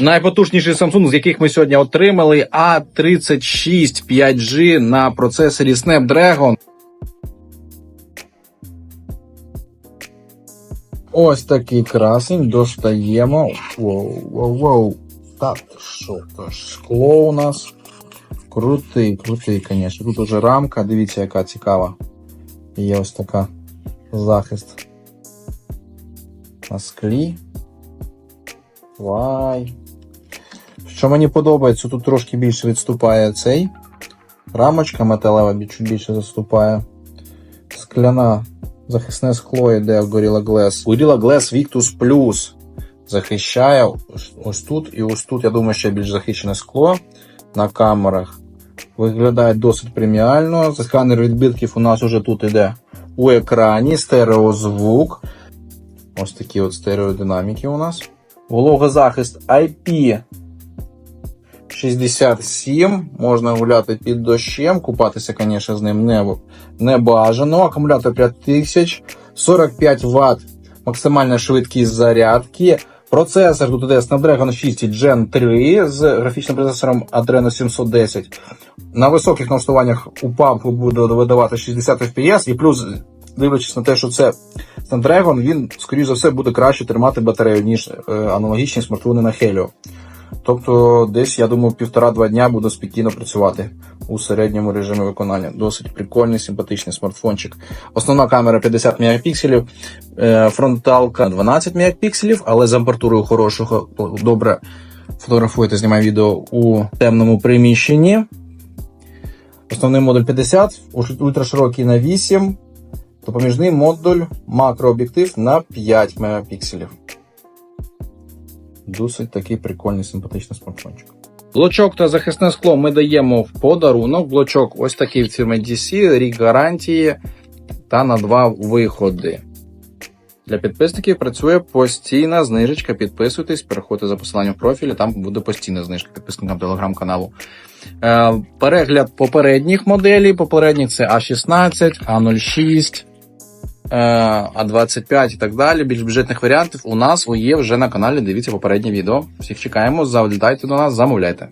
Найпотужніший Samsung, з яких ми сьогодні отримали, A36 5G на процесорі Snapdragon. Ось такий красень достаємо. Воу, воу, воу. Так, що то скло у нас. Крутий, крутий, звісно. Тут уже рамка, дивіться, яка цікава. Є ось така захист на склі. Вай. Що мені подобається, тут трошки більше відступає цей. Рамочка металева чуть більше заступає. Скляна захисне скло йде в Gorilla Glass. Gorilla Glass Victus Plus захищає ось тут і ось тут, я думаю, ще більш захищене скло на камерах. Виглядає досить преміально. Сканер відбитків у нас уже тут іде у екрані, стереозвук. Ось такі от стереодинаміки у нас. Вологозахист IP 67. Можна гуляти під дощем, купатися, звісно, з ним не, не бажано. Акумулятор 5000, 45 Вт, максимальна швидкість зарядки. Процесор тут іде Snapdragon 6 Gen 3 з графічним процесором Adreno 710. На високих налаштуваннях у пампу буде видавати 60 FPS, і плюс, дивлячись на те, що це Snapdragon, він, скоріш за все, буде краще тримати батарею, ніж е, аналогічні смартфони на Helio. Тобто, десь, я думаю, півтора-два дня буде спокійно працювати у середньому режимі виконання. Досить прикольний, симпатичний смартфончик. Основна камера 50 мегапікселів, е, фронталка 12 мегапікселів, але з апертурою хорошого добре фотографуєте, знімає відео у темному приміщенні. Основний модуль 50, ультраширокий на 8, допоміжний модуль макрооб'єктив на 5 мегапікселів. Досить такий прикольний симпатичний смартфончик. Блочок та захисне скло ми даємо в подарунок. Блочок ось такий в фірмі DC, рік гарантії та на два виходи. Для підписників працює постійна знижечка. Підписуйтесь, переходьте за посиланням в профілі, там буде постійна знижка підписникам телеграм-каналу. Е, перегляд попередніх моделей. Попередніх це А16, А06, е, А25 і так далі. Більш бюджетних варіантів у нас є вже на каналі. Дивіться попереднє відео. Всіх чекаємо. Завітайте до нас, замовляйте.